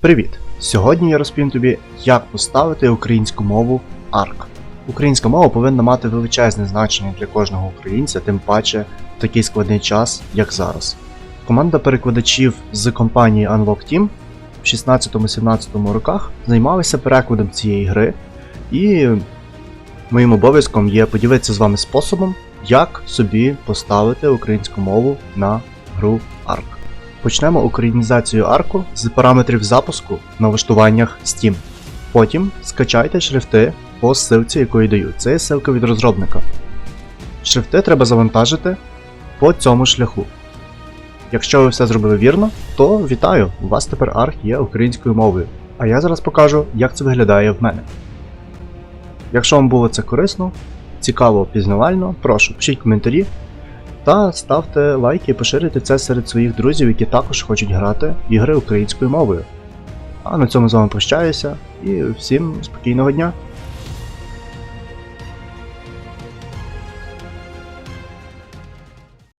Привіт! Сьогодні я розповім тобі, як поставити українську мову ARC. Українська мова повинна мати величезне значення для кожного українця, тим паче в такий складний час, як зараз. Команда перекладачів з компанії Unlock Team в 16-17 роках займалися перекладом цієї гри, і моїм обов'язком є поділитися з вами способом, як собі поставити українську мову на гру ARC. Почнемо українізацію арку з параметрів запуску в налаштуваннях Steam. Потім скачайте шрифти по ссылці, яку я даю. Це є ссылка від розробника. Шрифти треба завантажити по цьому шляху. Якщо ви все зробили вірно, то вітаю! У вас тепер арк є українською мовою. А я зараз покажу, як це виглядає в мене. Якщо вам було це корисно, цікаво, пізнавально, прошу, пишіть коментарі, та ставте лайки і поширюйте це серед своїх друзів, які також хочуть грати ігри українською мовою. А на цьому з вами прощаюся і всім спокійного дня!